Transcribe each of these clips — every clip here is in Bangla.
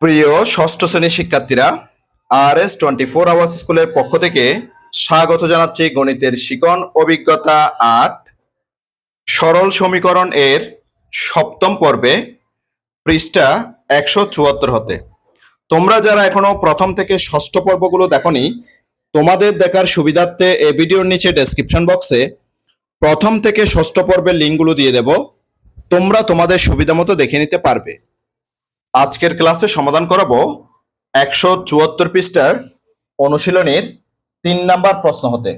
প্রিয় ষষ্ঠ শ্রেণির শিক্ষার্থীরা R S twenty four hours স্কুলের পক্ষ থেকে স্বাগত জানাচ্ছি গণিতের শিকন অভিজ্ঞতা আট, সরল সমীকরণ এর সপ্তম পর্বে, পৃষ্ঠা একশো চুয়াত্তর হতে। তোমরা যারা এখনও প্রথম থেকে ষষ্ঠ পর্বগুলো দেখনি, তোমাদের দেখার সুবিধার্থে এই ভিডিওর নিচে ডেসক্রিপশন বক্সে প্রথম থেকে ষষ্ঠ পর্বের লিঙ্কগুলো দিয়ে দেব। তোমরা তোমাদের সুবিধা মতো দেখে নিতে পারবে। আজকের ক্লাসে সমাধান করাবো একশো চুয়াত্তর পৃষ্ঠার অনুশীলনের তিন নাম্বার প্রশ্ন হতে।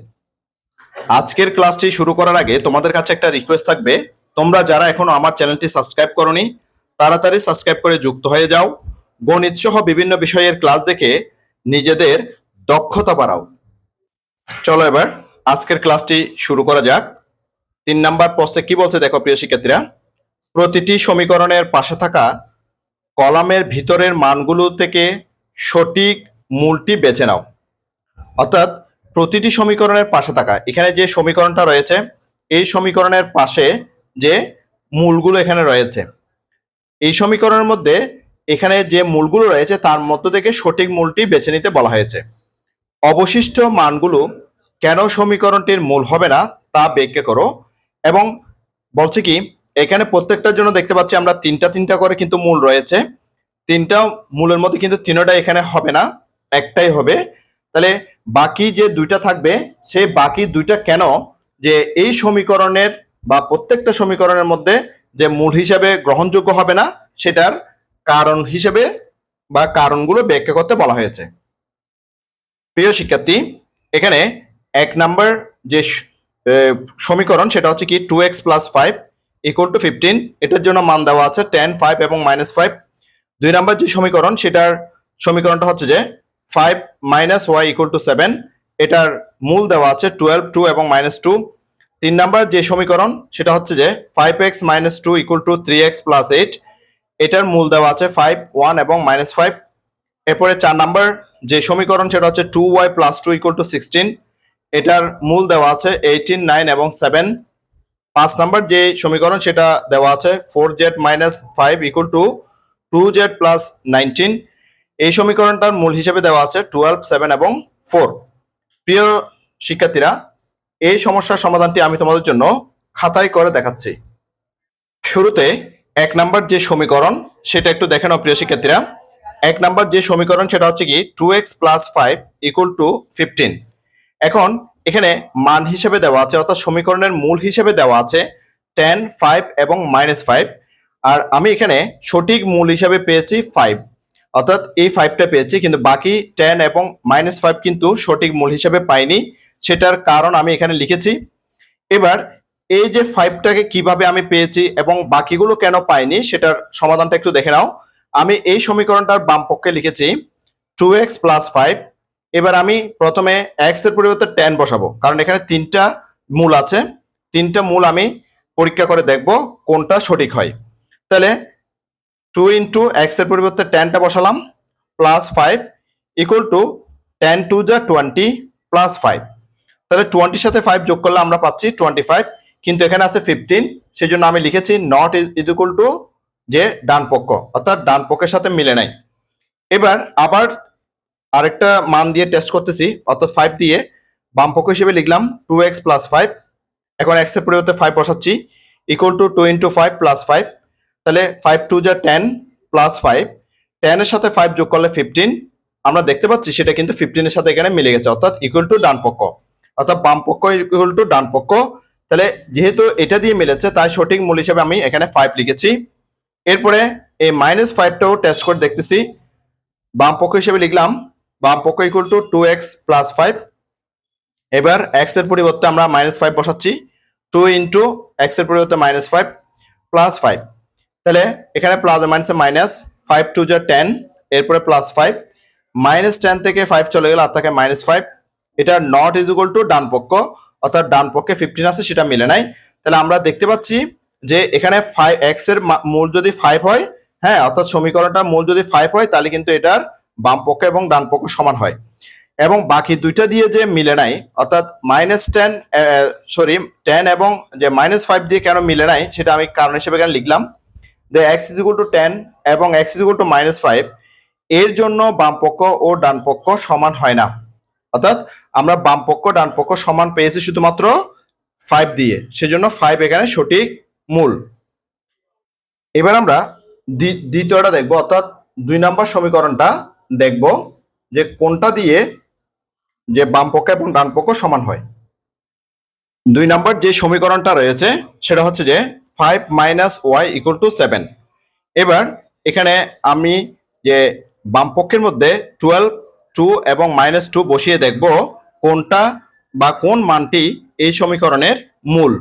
আজকের ক্লাসটি শুরু করার আগে তোমাদের কাছে একটা রিকোয়েস্ট থাকবে। তোমরা যারা এখনও আমার চ্যানেলটি সাবস্ক্রাইব করনি, তাড়াতাড়ি সাবস্ক্রাইব করে যুক্ত হয়ে যাও। গণিত সহ বিভিন্ন বিষয়ের ক্লাস দেখে নিজেদের দক্ষতা বাড়াও। চলো এবার আজকের ক্লাসটি শুরু করা যাক। তিন নাম্বার প্রশ্নে কি বলছে দেখো প্রিয় শিক্ষার্থীরা? প্রতিটি সমীকরণের পাশে থাকা কলামের ভিতরের মানগুলো থেকে সঠিক মূলটি বেছে নাও। অর্থাৎ প্রতিটি সমীকরণের পাশে থাকা, এখানে যে সমীকরণটা রয়েছে, এই সমীকরণের পাশে যে মূলগুলো এখানে রয়েছে, এই সমীকরণের মধ্যে এখানে যে মূলগুলো রয়েছে, তার মধ্য থেকে সঠিক মূলটি বেছে নিতে বলা হয়েছে। অবশিষ্ট মানগুলো কেন সমীকরণটির মূল হবে না, তা ব্যাখ্যা করো এবং বলছে কি এখানে প্রত্যেকটার জন্য দেখতে পাচ্ছি আমরা তিনটা তিনটা করে কিন্তু মূল রয়েছে। তিনটা মূলের মধ্যে কিন্তু তিনটা এখানে হবে না, একটাই হবে। তাহলে বাকি যে দুইটা থাকবে, সে বাকি দুইটা কেন? যে এই সমীকরণের বা প্রত্যেকটা সমীকরণের মধ্যে যে মূল হিসাবে গ্রহণযোগ্য হবে না, সেটার কারণ হিসেবে বা কারণগুলো ব্যাখ্যা করতে বলা হয়েছে। প্রিয় শিক্ষার্থী, এখানে এক নাম্বার যে সমীকরণ, সেটা হচ্ছে কি two x plus five equal to fifteen এটার জন্য মান দেওয়া আছে টেন ফাইভ এবং মাইনাস ফাইভ দুই নাম্বার যে সমীকরণ, সেটার সমীকরণটা হচ্ছে যে five minus y equal to seven এটার মূল দেওয়া আছে টুয়েলভ টু এবং মাইনাস টু তিন নাম্বার যে সমীকরণ, সেটা হচ্ছে যে five x minus two equal to three x plus eight এটার মূল দেওয়া আছে ফাইভ ওয়ান এবং মাইনাস ফাইভ এরপরে চার নাম্বার যে সমীকরণ, সেটা হচ্ছে two y plus two equal to sixteen এটার মূল দেওয়া আছে এইটিন নাইন এবং সেভেন পাঁচ নাম্বার যে সমীকরণ সেটা দেওয়া আছে four z minus five equal to two z plus nineteen এই সমীকরণটার মূল হিসেবে দেওয়া আছে টুয়েলভ সেভেন এবং ফোর প্রিয় শিক্ষার্থীরা, এই সমস্যার সমাধানটি আমি তোমাদের জন্য খাতায় করে দেখাচ্ছি। শুরুতে এক নাম্বার যে সমীকরণ, সেটা একটু দেখে নাও প্রিয় শিক্ষার্থীরা। এক নাম্বার যে সমীকরণ, সেটা হচ্ছে কি two x plus five equal to fifteen এখন এখানে মান হিসেবে দেওয়া আছে, অর্থাৎ সমীকরণের মূল হিসেবে দেওয়া আছে টেন ফাইভ এবং মাইনাস ফাইভ আর আমি এখানে সঠিক মূল হিসাবে পেয়েছি ফাইভ অর্থাৎ এই ফাইভটা পেয়েছি, কিন্তু বাকি টেন এবং মাইনাস ফাইভ কিন্তু সঠিক মূল হিসাবে পাইনি, সেটার কারণ আমি এখানে লিখেছি। এবার এই যে ফাইভটাকে কীভাবে আমি পেয়েছি এবং বাকিগুলো কেন পাইনি, সেটার সমাধানটা একটু দেখে নাও। আমি এই সমীকরণটার বাম পক্ষে লিখেছি টু এক্স প্লাস ফাইভ এবার আমি প্রথমে এক্সের পরিবর্তে টেন বসাবো। কারণ এখানে তিনটা মূল আছে। তিনটা মূল আমি পরীক্ষা করে দেখব কোনটা সঠিক হয়। তাহলে টু ইন্টু এক্সের পরিবর্তে টেনটা বসালাম plus five equal to ten two যা টোয়েন্টি প্লাস ফাইভ তাহলে টোয়েন্টির সাথে ফাইভ যোগ করলে আমরা পাচ্ছি টোয়েন্টি ফাইভ কিন্তু এখানে আছে ফিফটিন সেই জন্য আমি লিখেছি নট ইজ ইকুয়াল টু যে ডান পক্ষ অর্থাৎ ডান পক্ষের সাথে মিলে নাই। এবার আবার আরেকটা মান দিয়ে টেস্ট করতেছি, অর্থাৎ ফাইভ দিয়ে। বাম পক্ষ হিসেবে লিখলাম টু এক্স প্লাস ফাইভ এখন এক্সের পরিবর্তে ফাইভ বসাচ্ছি equal to two into five plus five তাহলে ফাইভ টু যা টেন প্লাস ফাইভ টেনের সাথে ফাইভ যোগ করলে ফিফটিন আমরা দেখতে পাচ্ছি সেটা কিন্তু ফিফটিনের সাথে এখানে মিলে গেছে, অর্থাৎ ইকুয়াল টু ডান পক্ষ। অর্থাৎ বাম পক্ষ ইকুয়াল টু ডান পক্ষ। তাহলে যেহেতু এটা দিয়ে মিলেছে, তাই সঠিক মূল হিসেবে আমি এখানে ফাইভ লিখেছি। এরপরে এই মাইনাস ফাইভটাও টেস্ট করে দেখতেছি। বাম পক্ষ হিসেবে লিখলাম বাম পক্ষ equal to two x plus five এবার এক্সের পরিবর্তে আমরা মাইনাস ফাইভ বসাচ্ছি। টু ইন্টু এক্সের পরিবর্তে মাইনাস ফাইভ প্লাস ফাইভ তাহলে এখানে প্লাস মাইনাসে মাইনাস ফাইভ টু যা টেন এরপরে প্লাস ফাইভ মাইনাস টেন থেকে ফাইভ চলে গেল আর থাকে মাইনাস ফাইভ এটা নট ইজ ইকুয়াল টু ডান পক্ষ, অর্থাৎ ডান পক্ষে ফিফটিন আছে সেটা মিলে নাই। তাহলে আমরা দেখতে পাচ্ছি যে এখানে ফাইভ এক্সের মূল যদি ফাইভ হয় হ্যাঁ অর্থাৎ সমীকরণটার মূল যদি ফাইভ হয়, তাহলে কিন্তু এটার বাম পক্ষ এবং ডান পক্ষ সমান হয়। এবং বাকি দুইটা দিয়ে যে মিলে নাই, অর্থাৎ মাইনাস টেন সরি টেন এবং যে মাইনাস ফাইভ দিয়ে কেন মিলে নাই, সেটা আমি কারণ হিসেবে এখানে লিখলাম। যে x is equal to ten এবং x is equal to minus five এর জন্য বাম পক্ষ ও ডান পক্ষ সমান হয় না। অর্থাৎ আমরা বাম পক্ষ, ডান পক্ষ সমান পেয়েছি শুধুমাত্র ফাইভ দিয়ে। সেজন্য ফাইভ এখানে সঠিক মূল। এবার আমরা দ্বি- দ্বিতীয়টা দেখব, অর্থাৎ দুই নম্বর সমীকরণটা দেখব যে কোনটা দিয়ে যে বাম পক্ষ এবং ডান পক্ষ সমান হয়। দুই নাম্বার যে সমীকরণটা রয়েছে, সেটা হচ্ছে যে five minus y equal to seven এবার এখানে আমি যে বাম পক্ষের মধ্যে টুয়েলভ টু এবং মাইনাস টু বসিয়ে দেখব কোনটা বা কোন মানটি এই সমীকরণের মূল।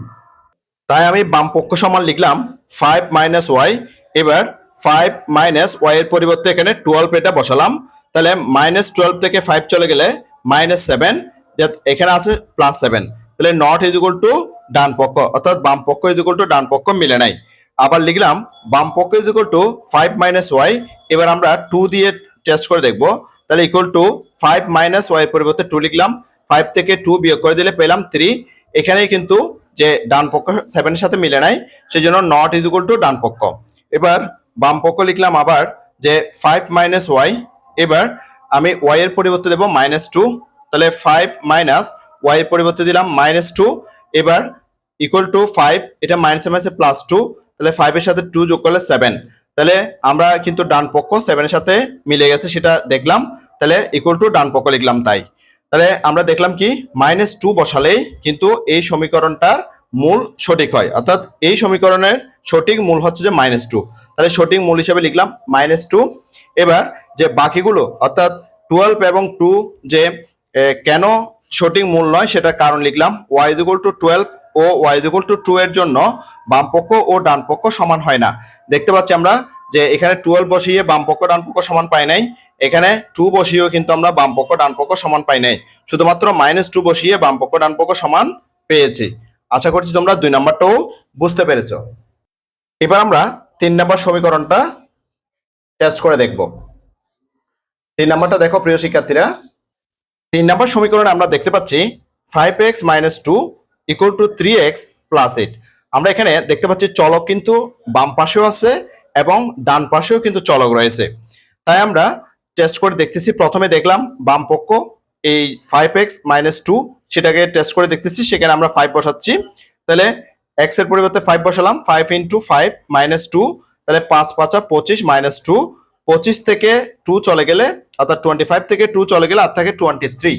তাই আমি বাম পক্ষ সমান লিখলাম ফাইভ মাইনাস ওয়াই এবার ফাইভ মাইনাস ওয়াই এর পরিবর্তে এখানে টুয়েলভ এটা বসালাম। তাহলে মাইনাস টুয়েলভ থেকে ফাইভ চলে গেলে মাইনাস সেভেন এখানে আছে প্লাস সেভেন তাহলে নট ইজ ইকুয়াল টু ডান পক্ষ, অর্থাৎ বাম পক্ষ ইজ ইকুয়াল টু ডান পক্ষ মিলে নাই। আবার লিখলাম, বাম পক্ষ is equal to five minus y এবার আমরা টু দিয়ে টেস্ট করে দেখব। তাহলে equal to five minus y পরিবর্তে টু লিখলাম। ফাইভ থেকে টু বিয়োগ করে দিলে পেলাম থ্রি এখানেই কিন্তু যে ডান পক্ষ সেভেনের সাথে মিলে নাই সেই জন্য নট ইজ ইকুয়াল টু ডান পক্ষ। এবার বাম পক্ষ লিখলাম আবার যে ফাইভ মাইনাস ওয়াই এবার আমি ওয়াই এর পরিবর্তে দেবো মাইনাস টু তাহলে ফাইভ মাইনাস ওয়াই এর পরিবর্তে দিলাম মাইনাস টু এবার ইকুয়াল টু ফাইভ এটা মাইনাসে মাইনাসে প্লাস টু তাহলে ফাইভের সাথে টু যোগ করলে সেভেন তাহলে আমরা কিন্তু ডান পক্ষ সেভেনের সাথে মিলে গেছে সেটা দেখলাম, তাহলে ইকুয়াল টু ডান পক্ষ লিখলাম তাই, তাহলে আমরা দেখলাম কি মাইনাস টু বসালেই কিন্তু এই সমীকরণটার মূল সঠিক হয়, অর্থাৎ এই সমীকরণের সঠিক মূল হচ্ছে যে মাইনাস টু তাহলে সঠিক মূল হিসেবে লিখলাম মাইনাস টু এবার যে বাকিগুলো, অর্থাৎ টুয়েলভ এবং টু যে কেন সঠিক মূল নয় সেটা কারণ লিখলাম। ওয়াই ইকুয়াল টু টুয়েলভ ও ওয়াই ইকুয়াল টু টু এর জন্য বাম পক্ষ ও ডান পক্ষ সমান হয় না। দেখতে পাচ্ছি আমরা যে এখানে টুয়েলভ বসিয়ে বাম পক্ষ ডান পক্ষ সমান পাই নাই। এখানে টু বসিয়েও কিন্তু আমরা বাম পক্ষ ডান পক্ষ সমান পাই নাই। শুধুমাত্র মাইনাস টু বসিয়ে বাম পক্ষ ডান পক্ষ সমান পেয়েছি। আশা করছি তোমরা দুই নাম্বারটাও বুঝতে পেরেছ। এবার আমরা তিন নাম্বার সমীকরণটা টেস্ট করে দেখব। তিন নাম্বারটা দেখো, প্রিয় শিক্ষার্থীরা। তিন নাম্বার সমীকরণে আমরা দেখতে পাচ্ছি five x minus two equal to three x plus eight আমরা এখানে দেখতে পাচ্ছি চলক কিন্তু বাম পাশেও আছে এবং ডান পাশেও কিন্তু চলক রয়েছে। তাই আমরা টেস্ট করে দেখতেছি, প্রথমে দেখলাম বাম পক্ষ, এই ফাইভ এক্স মাইনাস টু সেটাকে টেস্ট করে দেখতেছি, সেখানে আমরা ফাইভ বসাচ্ছি। তাহলে এক্সের পরিবর্তে ফাইভ বসালাম five into five minus two তাহলে পাঁচ পাঁচা পঁচিশ মাইনাস টু পঁচিশ থেকে টু চলে গেলে, অর্থাৎ টোয়েন্টি ফাইভ থেকে টু চলে গেলে আর থাকে টোয়েন্টি থ্রি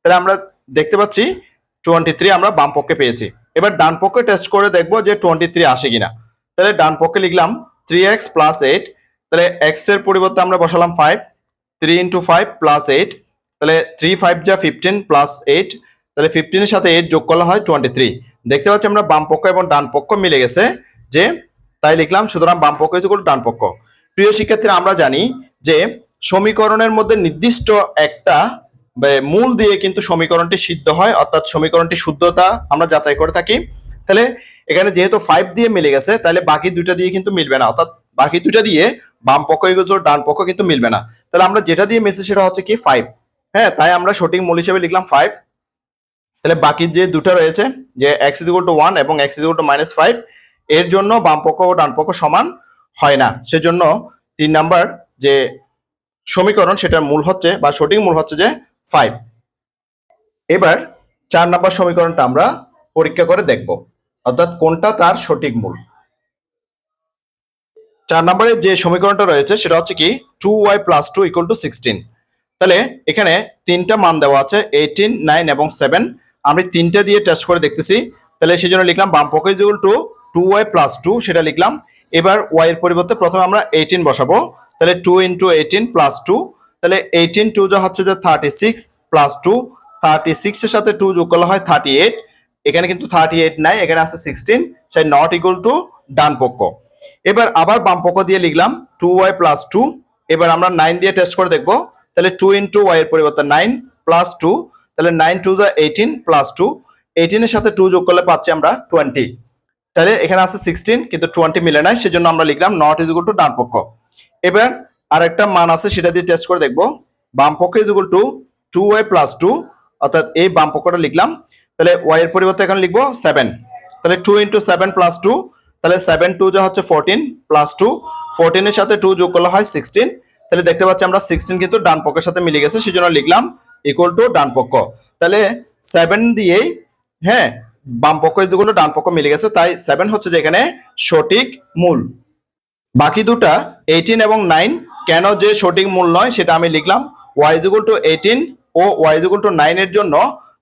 তাহলে আমরা দেখতে পাচ্ছি টোয়েন্টি থ্রি আমরা বাম পক্ষে পেয়েছি। এবার ডান পক্ষে টেস্ট করে দেখব যে টোয়েন্টি থ্রি আসে কিনা। তাহলে ডান পক্ষে লিখলাম থ্রি এক্স প্লাস এইট তাহলে এক্সের পরিবর্তে আমরা বসালাম five three into five plus eight তাহলে থ্রি ফাইভ যা ফিফটিন প্লাস এইট তাহলে ফিফটিনের সাথে এইট যোগ করলে হয় টোয়েন্টি থ্রি দেখতে পাচ্ছি আমরা বাম পক্ষ এবং ডান পক্ষ মিলে গেছে, যে তাই লিখলাম, সুতরাং বাম পক্ষ ইকুয়াল ডান পক্ষ। প্রিয় শিক্ষার্থীরা, আমরা জানি যে সমীকরণের মধ্যে নির্দিষ্ট একটা মূল দিয়ে কিন্তু সমীকরণটি সিদ্ধ হয়, অর্থাৎ সমীকরণটি শুদ্ধতা আমরা যাচাই করে থাকি। তাহলে এখানে যেহেতু ফাইভ দিয়ে মিলে গেছে, তাহলে বাকি দুইটা দিয়ে কিন্তু মিলবে না। অর্থাৎ বাকি দুইটা দিয়ে বাম পক্ষ ইকুয়াল ডান পক্ষ কিন্তু মিলবে না। তাহলে আমরা যেটা দিয়ে মিলছে সেটা হচ্ছে কি ফাইভ হ্যাঁ তাই আমরা সঠিক মূল হিসেবে লিখলাম ফাইভ তাহলে বাকি যে দুটো রয়েছে, যে এক্স ইকুয়াল টু ওয়ান এবং x equal to minus five এর জন্য বাম পক্ষ ও ডান পক্ষ সমান হয় না। সেজন্য তিন নাম্বার যে সমীকরণ, সেটার মূল হচ্ছে বা সঠিক মূল হচ্ছে যে ফাইভ এবার চার নাম্বার সমীকরণটা আমরা পরীক্ষা করে দেখব, অর্থাৎ কোনটা তার সঠিক মূল। চার নম্বরে যে সমীকরণটা রয়েছে, সেটা হচ্ছে কি two y plus two equal to sixteen তাহলে এখানে তিনটা মান দেওয়া আছে এইটিন নাইন এবং সেভেন আমি তিনটা দিয়ে টেস্ট করে দেখতেছি। তাহলে সেই জন্য লিখলাম বাম পক্ষ equal to two y plus two সেটা লিখলাম। এবার ওয়াই এর পরিবর্তে প্রথমে আমরা এইটিন বসাবো। তাহলে two into eighteen plus two তাহলে এইটিন টু যা হচ্ছে যে thirty six plus two thirty সিক্সের সাথে টু যোগ করলে হয় থার্টি এইট এখানে কিন্তু থার্টি এইট নাই, এখানে আছে সিক্সটিন সেই নট ইকুয়াল টু ডান পক্ষ। এবার আবার বাম পক্ষ দিয়ে লিখলাম টু ওয়াই প্লাস টু এবার আমরা নাইন দিয়ে টেস্ট করে দেখব। তাহলে টু ইন্টু ওয়াই এর পরিবর্তে নাইন প্লাস টু তাহলে নাইন টু যা এইটিন প্লাস টু এইটিনের সাথে টু যোগ করলে পাচ্ছি আমরা টোয়েন্টি তাহলে এখানে আছে সিক্সটিন কিন্তু টোয়েন্টি মিলে নাই, সেজন্য আমরা লিখলাম নট ইজ টু ডান পক্ষ। এবার আরেকটা মান আছে, সেটা দিয়ে টেস্ট করে দেখব। বাম পক্ষ is to two Y plus two অর্থাৎ এই বাম পক্ষটা লিখলাম। তাহলে ওয়াই এর পরিবর্তে এখানে লিখব সেভেন তাহলে two into seven plus two তাহলে সেভেন টু যা হচ্ছে ফোরটিন প্লাস টু ফোরটিনের সাথে টু যোগ করলে হয় সিক্সটিন তাহলে দেখতে পাচ্ছি আমরা সিক্সটিন কিন্তু ডান পক্ষের সাথে মিলে গেছে, সেজন্য লিখলাম ইকুয়াল টু ডান পক্ষ। তাহলে সেভেন দিয়েই হ্যাঁ বাম পক্ষ যেগুলো ডান পক্ষ মিলে গেছে, তাই সেভেন হচ্ছে যে এখানে সঠিক মূল। বাকি দুটা এইটিন এবং নাইন কেন যে সঠিক মূল নয় সেটা আমি লিখলাম। ওয়াই ইকুয়াল টু এইটিন ও ওয়াই ইকুয়াল টু নাইনের জন্য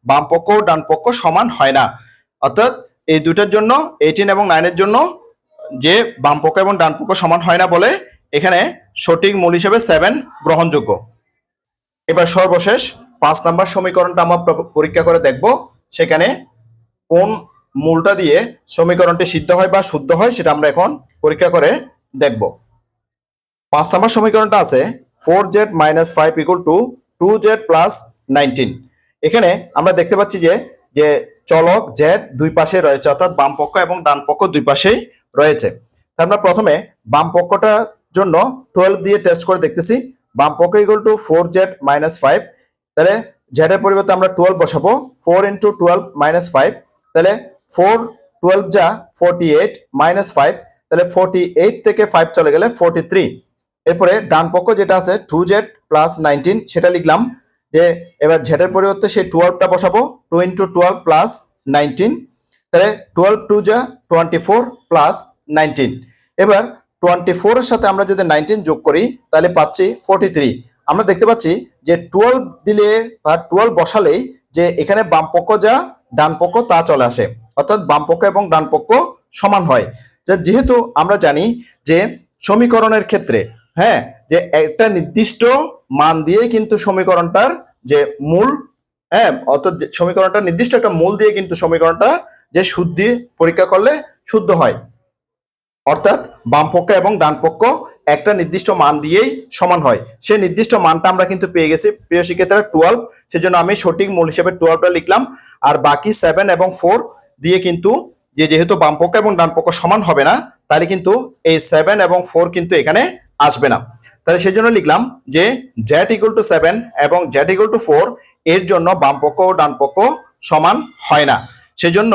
বাম পক্ষ ও ডান পক্ষ সমান হয় না। অর্থাৎ এই দুটার জন্য এইটিন এবং নাইনের জন্য যে বাম পক্ষ এবং ডান পক্ষ সমান হয় না বলে এখানে সঠিক মূল হিসেবে সেভেন গ্রহণযোগ্য। এবার সর্বশেষ পাঁচ নাম্বার সমীকরণটা আমরা পরীক্ষা করে দেখব। সেখানে কোন মূলটা দিয়ে সমীকরণটি সিদ্ধ হয় বা শুদ্ধ হয় সেটা আমরা এখন পরীক্ষা করে দেখব। পাঁচ নাম্বার সমীকরণটা আছে four z minus five equal to two z plus nineteen. এখানে আমরা দেখতে পাচ্ছি যে যে চলক জেড দুই পাশে রয়েছে, অর্থাৎ বাম পক্ষ এবং ডান পক্ষ দুই পাশেই রয়েছে। আমরা প্রথমে বাম পক্ষটার জন্য টুয়েলভ দিয়ে টেস্ট করে দেখতেছি। বাম পক্ষ equal to four z minus five তাহলে জেড এর পরিবর্তে আমরা টুয়েলভ বসাবো four into twelve minus five তাহলে ফোর টুয়েলভ যা ফোরটি এইট মাইনাস ফাইভ তাহলে ফোরটি এইট থেকে ফাইভ চলে গেলে ফোরটি থ্রি এরপরে ডান পক্ষ যেটা আছে টু জেড প্লাস নাইনটিন সেটা লিখলাম, যে এবার জেডের পরিবর্তে সেই টুয়েলভটা বসাবো two into twelve plus nineteen তাহলে টুয়েলভ টু যা টোয়েন্টি ফোর প্লাস নাইনটিন এবার টোয়েন্টি ফোরের সাথে আমরা যদি নাইনটিন যোগ করি, তাহলে পাচ্ছি ফোরটি থ্রি আমরা দেখতে পাচ্ছি যে টুয়েলভ দিলে বা টুয়েলভ বসালেই যে এখানে বামপক্ষ যা, ডান পক্ষ তা চলে আসে। অর্থাৎ বামপক্ষ এবং ডান পক্ষ সমান হয়। যেহেতু আমরা জানি যে সমীকরণের ক্ষেত্রে হ্যাঁ যে একটা নির্দিষ্ট মান দিয়ে কিন্তু সমীকরণটার যে মূল হ্যাঁ অর্থাৎ সমীকরণটা নির্দিষ্ট একটা মূল দিয়ে কিন্তু সমীকরণটা যে শুদ্ধি পরীক্ষা করলে শুদ্ধ হয়। অর্থাৎ বামপক্ষ এবং ডান পক্ষ একটা নির্দিষ্ট মান দিয়েই সমান হয়। সেই নির্দিষ্ট মানটা আমরা কিন্তু পেয়ে গেছি প্রিয় শিক্ষার্থীরা টুয়েলভ সেজন্য আমি সঠিক মূল হিসেবে টুয়েলভটা লিখলাম। আর বাকি সেভেন এবং ফোর দিয়ে কিন্তু যে যেহেতু বাম পক্ষ এবং ডান পক্ষ সমান হবে না, তাহলে কিন্তু এই সেভেন এবং ফোর কিন্তু এখানে আসবে না। তাহলে সেই জন্য লিখলাম যে জ্যাট ইকুয়াল টু সেভেন এবং জ্যাট ইকুয়াল টু ফোর এর জন্য বাম পক্ষ ও ডান পক্ষ সমান হয় না। সেজন্য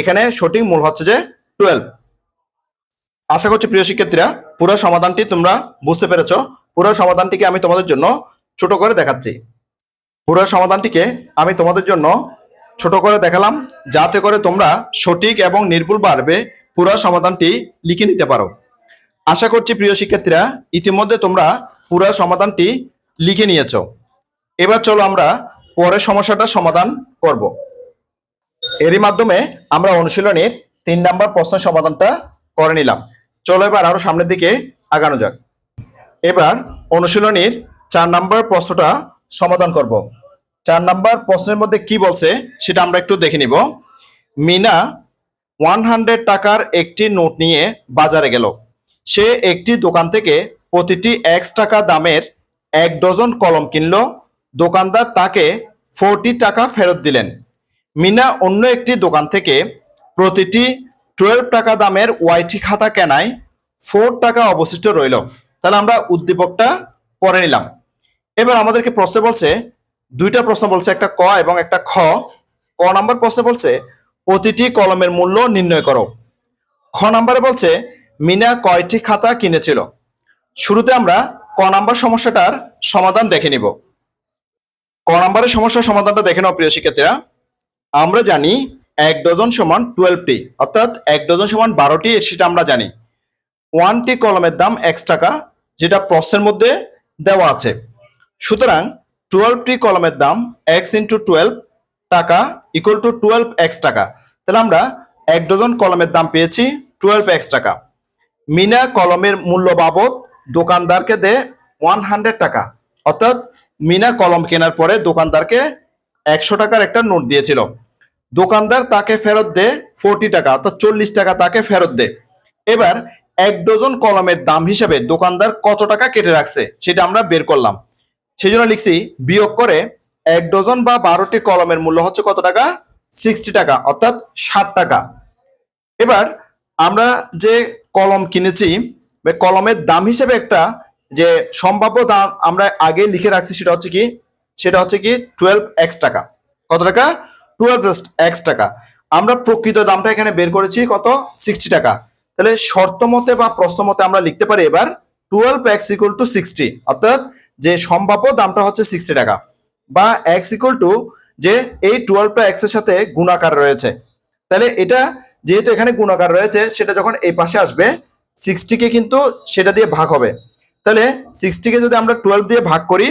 এখানে সঠিক মূল হচ্ছে যে টুয়েলভ আশা করছি প্রিয় শিক্ষার্থীরা, পুরো সমাধানটি তোমরা বুঝতে পেরেছ। পুরো সমাধানটিকে আমি তোমাদের জন্য ছোট করে দেখাচ্ছি। পুরো সমাধানটিকে আমি তোমাদের জন্য ছোট করে দেখালাম, যাতে করে তোমরা সঠিক এবং নির্ভুলভাবে পুরো সমাধানটি লিখে নিতে পারো। আশা করছি প্রিয় শিক্ষার্থীরা, ইতিমধ্যে তোমরা পুরো সমাধানটি লিখে নিয়েছো। এবার চলো আমরা পরের সমস্যাটা সমাধান করব। এরই মাধ্যমে আমরা অনুশীলনের তিন নাম্বার প্রশ্নের সমাধানটা করে নিলাম। চলো এবার আরও সামনের দিকে আগানো যাক। এবার অনুশীলনীর চার নাম্বার প্রশ্নটা সমাধান করব। চার নাম্বার প্রশ্নের মধ্যে কি বলছে সেটা আমরা একটু দেখে নিব। মিনা ওয়ান হান্ড্রেড টাকার একটি নোট নিয়ে বাজারে গেল। সে একটি দোকান থেকে প্রতিটি এক্স টাকা দামের এক ডজন কলম কিনলো। দোকানদার তাকে ফোরটি টাকা ফেরত দিলেন। মিনা অন্য একটি দোকান থেকে প্রতিটি টুয়েলভ টাকা দামের ওয়াইটি খাতা কেনায় ফোর টাকা অবশিষ্ট রইল। তাহলে আমরা উদ্দীপকটা পরে নিলাম। এবার আমাদেরকে প্রশ্ন বলছে, দুইটা প্রশ্ন বলছে, একটা ক এবং একটা খ। ক নাম্বার প্রশ্ন বলছে, প্রতিটি কলমের মূল্য নির্ণয় করো। খ নাম্বারে বলছে, মিনা কয়টি খাতা কিনেছিল? শুরুতে আমরা ক নাম্বার সমস্যাটার সমাধান দেখে নিব। ক নাম্বারের সমস্যার সমাধানটা দেখে নাও, প্রিয় শিক্ষার্থীরা। আমরা জানি এক ডজন সমান টুয়েলভটি অর্থাৎ এক ডজন সমান বারোটি সেটা আমরা জানি। ওয়ানটি কলমের দাম এক্স টাকা, যেটা প্রশ্নের মধ্যে দেওয়া আছে। সুতরাং টুয়েলভটি কলমের দাম এক্স ইন্টু টুয়েলভ টাকা ইকুয়াল টু টুয়েলভ এক্স টাকা। তাহলে আমরা এক ডজন কলমের দাম পেয়েছি টুয়েলভ এক্স টাকা। মিনা কলমের মূল্য বাবদ দোকানদারকে দেয় ওয়ান হান্ড্রেড টাকা। অর্থাৎ মিনা কলম কেনার পরে দোকানদারকে একশো টাকার একটা নোট দিয়েছিল। দোকানদার তাকে ফেরত দেয় ফোরটি টাকা, অর্থাৎ চল্লিশ টাকা তাকে ফেরত দেয় এবার এক ডজন কলমের দাম হিসাবে দোকানদার কত টাকা কেটে রাখছে সেটা আমরা বের করলাম। সেই জন্য লিখছি, বিয়োগ করে এক ডজন বা বারোটি কলমের মূল্য হচ্ছে কত টাকা? সিক্সটি টাকা, অর্থাৎ ষাট টাকা। এবার আমরা যে কলম কিনেছি কলমের দাম হিসেবে একটা যে সম্ভাব্য দাম আমরা আগে লিখে রাখছি সেটা হচ্ছে কি? সেটা হচ্ছে কি টুয়েলভ এক্স টাকা। কত টাকা? টুয়েলভ এক্স টাকা। আমরা প্রকৃত দামটা এখানে বের করেছি কত? সিক্সটি টাকা। তাহলে শর্ত মতে বা প্রশ্ন মতে আমরা লিখতে পারি এবার twelve x equal to sixty অর্থাৎ যে সম্ভাব্য দামটা হচ্ছে সিক্সটি টাকা। বা এক্স ইকুয়াল টু যে এই টুয়েলভটা এক্সের সাথে গুণাকার রয়েছে। তাহলে এটা যেহেতু এখানে গুণাকার রয়েছে, সেটা যখন এই পাশে আসবে সিক্সটিকে কিন্তু সেটা দিয়ে ভাগ হবে। তাহলে সিক্সটিকে যদি আমরা টুয়েলভ দিয়ে ভাগ করি,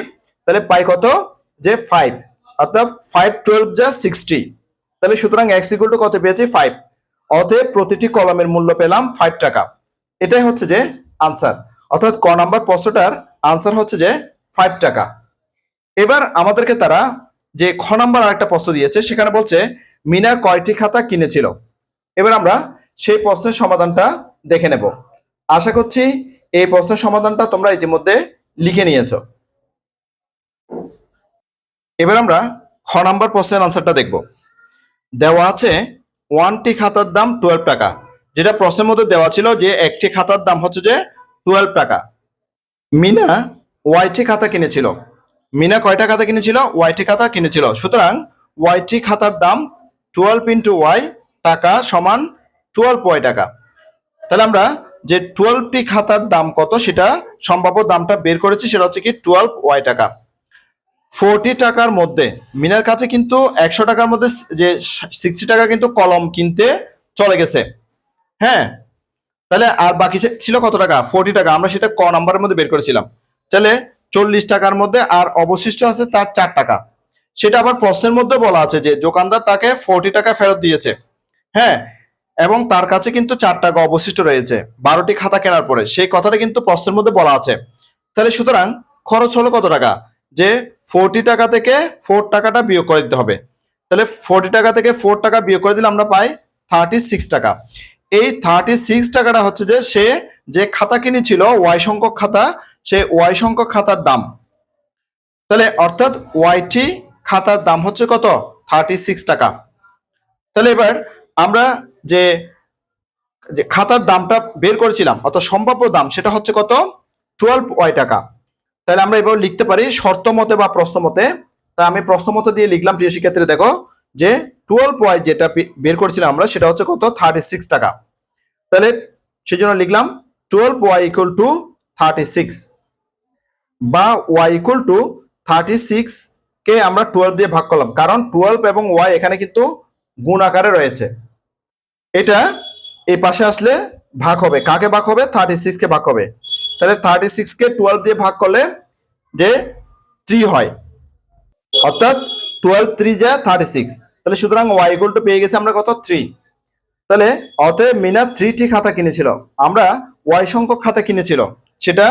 তাহলে পাই কত? যে ফাইভ অর্থাৎ ফাইভ টুয়েলভ যা সিক্সটি তাহলে সুতরাং এক্স ইকুয়াল টু কত পেয়েছি? ফাইভ অতএব প্রতিটি কলমের মূল্য পেলাম ফাইভ টাকা। এটাই হচ্ছে যে আনসার অর্থাৎ ক নাম্বার প্রশ্নটার আনসার হচ্ছে যে ফাইভ টাকা। এবার আমাদেরকে তারা যে খ নাম্বার আরেকটা প্রশ্ন দিয়েছে, সেখানে বলছে, মিনা কয়টি খাতা কিনেছিল? এবার আমরা সেই প্রশ্নের সমাধানটা দেখে নেব। আশা করছি এই প্রশ্নের সমাধানটা তোমরা ইতিমধ্যে লিখে নিয়েছো। এবার আমরা খ নাম্বার প্রশ্নের আনসারটা দেখব। দেওয়া আছে ওয়ানটি খাতার দাম টুয়েলভ টাকা। যেটা প্রশ্নের মধ্যে দেওয়া ছিল যে একটি খাতার দাম হচ্ছে যে টুয়েলভ টাকা। মিনা ওয়াইটি খাতা কিনেছিল। মিনা কয়টা খাতা কিনেছিল? ওয়াইটি খাতা কিনেছিল। সুতরাং ওয়াইটি খাতার দাম টুয়েলভ ইন্টু ওয়াই টাকা সমান টুয়েলভ ওয়াই টাকা। তাহলে আমরা যে টুয়েলভটি খাতার দাম কত সেটা সম্ভাব্য দামটা বের করেছি, সেটা হচ্ছে কি টুয়েলভ ওয়াই টাকা। ফোরটি টাকার মধ্যে। মিনার কাছে কিন্তু একশো টাকার মধ্যে যে সিক্সটি টাকা কিন্তু কলম কিনতে চলে গেছে। হ্যাঁ? তাহলে আর বাকি ছিল কত টাকা? ফোরটি টাকা। আমরা সেটা ক নাম্বারের মধ্যে বের করেছিলাম। তাহলে চল্লিশ টাকার মধ্যে আর অবশিষ্ট আছে তার চার টাকা। সেটা আবার প্রশ্নের মধ্যে বলা আছে যে দোকানদার তাকে ফোরটি টাকা ফেরত দিয়েছে। হ্যাঁ? এবং তার কাছে কিন্তু চার টাকা অবশিষ্ট রয়েছে। বারোটি খাতা কেনার পরে। সেই কথাটা কিন্তু প্রশ্নের মধ্যে বলা আছে। তাহলে সুতরাং খরচ হলো কত টাকা? যে ফোরটি টাকা থেকে ফোর টাকাটা বিয়োগ করে দিতে হবে। তাহলে ফোরটি টাকা থেকে ফোর টাকা বিয়োগ করে দিলে আমরা পাই থার্টি সিক্স টাকা। এই থার্টি সিক্স টাকাটা হচ্ছে যে সে যে খাতা কিনেছিল, ওয়াই সংখ্যক খাতা, সে ওয়াই সংখ্যক খাতার দাম। তাহলে অর্থাৎ ওয়াইটি খাতার দাম হচ্ছে কত? থার্টি সিক্স টাকা। তাহলে এবার আমরা যে যে খাতার দামটা বের করেছিলাম, অর্থাৎ সম্ভাব্য দাম, সেটা হচ্ছে কত? টুয়েলভ ওয়াই টাকা। তাহলে আমরা এবার লিখতে পারি শর্ত মতে বা প্রশ্ন মতে। তা আমি প্রশ্ন মতে দিয়ে লিখলাম প্রিয় শিক্ষার্থীরা, দেখো যে টুয়েলভ ওয়াই যেটা বের করছিলাম আমরা, সেটা হচ্ছে কত? থার্টি সিক্স টাকা। তাহলে সেই জন্য লিখলাম twelve y equal to thirty six বা y equal to thirty six কে আমরা টুয়েলভ দিয়ে ভাগ করলাম। কারণ টুয়েলভ এবং ওয়াই এখানে কিন্তু গুণ আকারে রয়েছে। এটা এই পাশে আসলে ভাগ হবে। কাকে ভাগ হবে? থার্টি সিক্স কে ভাগ হবে। তাহলে থার্টি সিক্স কে টুয়েলভ দিয়ে ভাগ করলে যে থ্রি হয়। অর্থাৎ টুয়েলভ থ্রি যা থার্টি সিক্স তাহলে সুতরাং ওয়াই ইকুয়াল টু পেয়ে গেছি আমরা কত? থ্রি তাহলে অতএব মিনা থ্রিটি খাতা কিনেছিল। আমরা ওয়াই সংখ্যক খাতা কিনেছিল। সেটা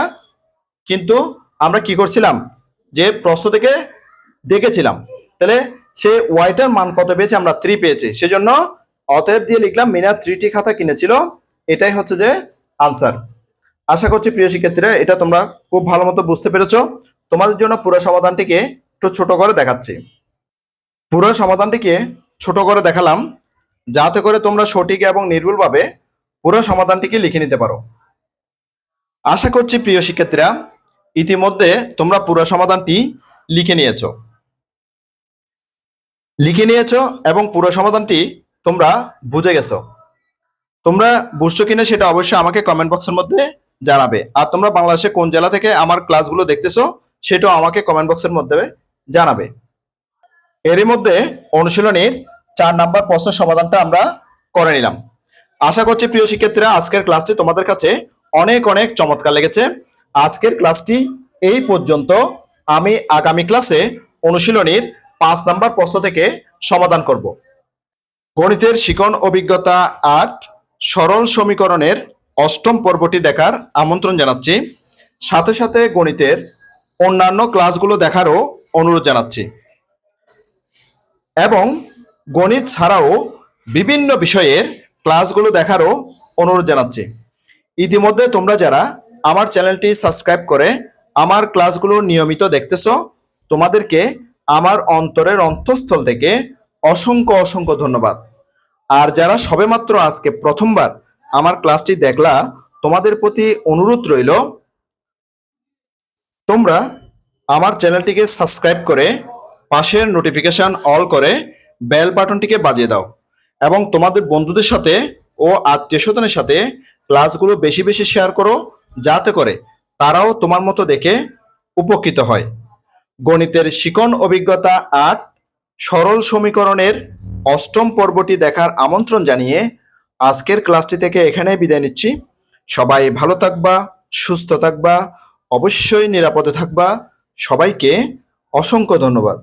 কিন্তু আমরা কি করছিলাম? যে প্রশ্ন থেকে দেখেছিলাম। তাহলে সে ওয়াইটার মান কত পেয়েছে? আমরা থ্রি পেয়েছি। সেজন্য অতএব দিয়ে লিখলাম মিনা থ্রিটি খাতা কিনেছিল। এটাই হচ্ছে যে আনসার আশা করছি প্রিয় শিক্ষার্থীরা, এটা তোমরা খুব ভালো মতো বুঝতে পেরেছ। তোমাদের জন্য পুরো সমাধানটিকে একটু ছোট করে দেখাচ্ছি। পুরো সমাধানটিকে ছোট করে দেখালাম, যাতে করে তোমরা সঠিক এবং নির্ভুলভাবে পুরো সমাধানটিকে লিখে নিতে পারো। আশা করছি প্রিয় শিক্ষার্থীরা, ইতিমধ্যে তোমরা পুরো সমাধানটি লিখে নিয়েছ। লিখে নিয়েছো এবং পুরো সমাধানটি তোমরা বুঝে গেছো। তোমরা বুঝছ কিনা সেটা অবশ্যই আমাকে কমেন্ট বক্সের মধ্যে জানাবে। আর তোমরা বাংলাদেশে কোন জেলা থেকে আমার ক্লাসগুলো দেখতেছো, সেটাও আমাকে কমেন্ট বক্সের মধ্যে জানাবে। এরই মধ্যে অনুশীলনীর চার নাম্বার প্রশ্নের সমাধানটা আমরা করে নিলাম। আশা করছি প্রিয় শিক্ষার্থীরা, আজকের ক্লাসটি তোমাদের কাছে অনেক অনেক চমৎকার লেগেছে। আজকের ক্লাসটি এই পর্যন্ত। আমি আগামী ক্লাসে অনুশীলনীর পাঁচ নাম্বার প্রশ্ন থেকে সমাধান করব। গণিতের শিকন অভিজ্ঞতা আট, সরল সমীকরণের অষ্টম পর্বটি দেখার আমন্ত্রণ জানাচ্ছি। সাথে সাথে গণিতের অন্যান্য ক্লাসগুলো দেখারও অনুরোধ জানাচ্ছি। এবং গণিত ছাড়াও বিভিন্ন বিষয়ের ক্লাসগুলো দেখারও অনুরোধ জানাচ্ছি। ইতিমধ্যে তোমরা যারা আমার চ্যানেলটি সাবস্ক্রাইব করে আমার ক্লাসগুলো নিয়মিত দেখতেছ, তোমাদেরকে আমার অন্তরের অন্তঃস্থল থেকে অসংখ্য অসংখ্য ধন্যবাদ। আর যারা সবেমাত্র আজকে প্রথমবার আমার ক্লাসটি দেখলা, তোমাদের প্রতি অনুরোধ রইল, তোমরা আমার চ্যানেলটিকে সাবস্ক্রাইব করে পাশের নোটিফিকেশন অল করে বেল বাটনটিকে বাজিয়ে দাও এবং তোমাদের বন্ধুদের সাথে ও আত্মীয় স্বজনের সাথে ক্লাসগুলো বেশি বেশি শেয়ার করো, যাতে করে তারাও তোমার মতো দেখে উপকৃত হয়। গণিতের শিকন অভিজ্ঞতা আট, সরল সমীকরণের অষ্টম পর্বটি দেখার আমন্ত্রণ জানিয়ে আজকের ক্লাসটি থেকে এখানেই বিদায় নিচ্ছি। সবাই ভালো থাকবা, সুস্থ থাকবা, অবশ্যই নিরাপদে থাকবা। সবাইকে অসংখ্য ধন্যবাদ।